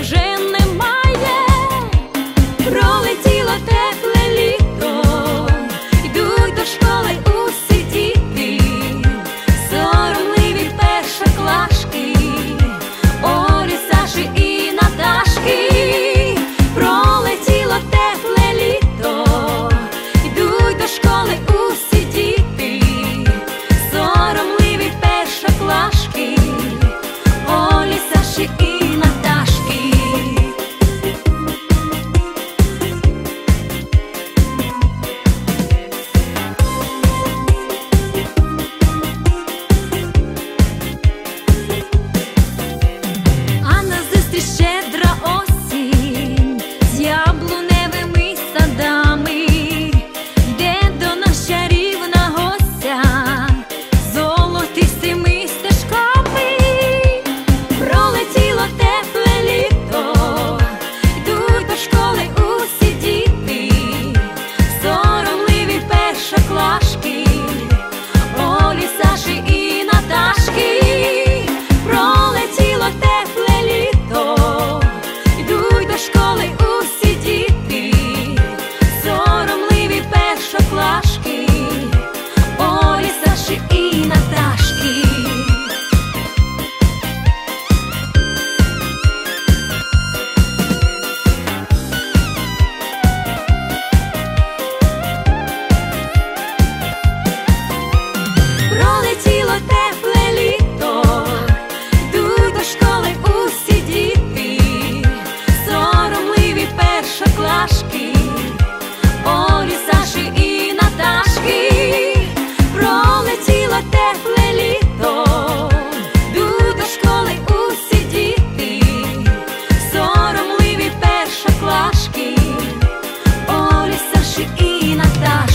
вже немає, пролетіло тепле літо, йдуть до школи усі діти, соромливі першоклашки, Олі, Саші і Наташки, пролетіло тепле літо, йдуть до школи усі діти, соромливі першоклашки, Олі, Саші і está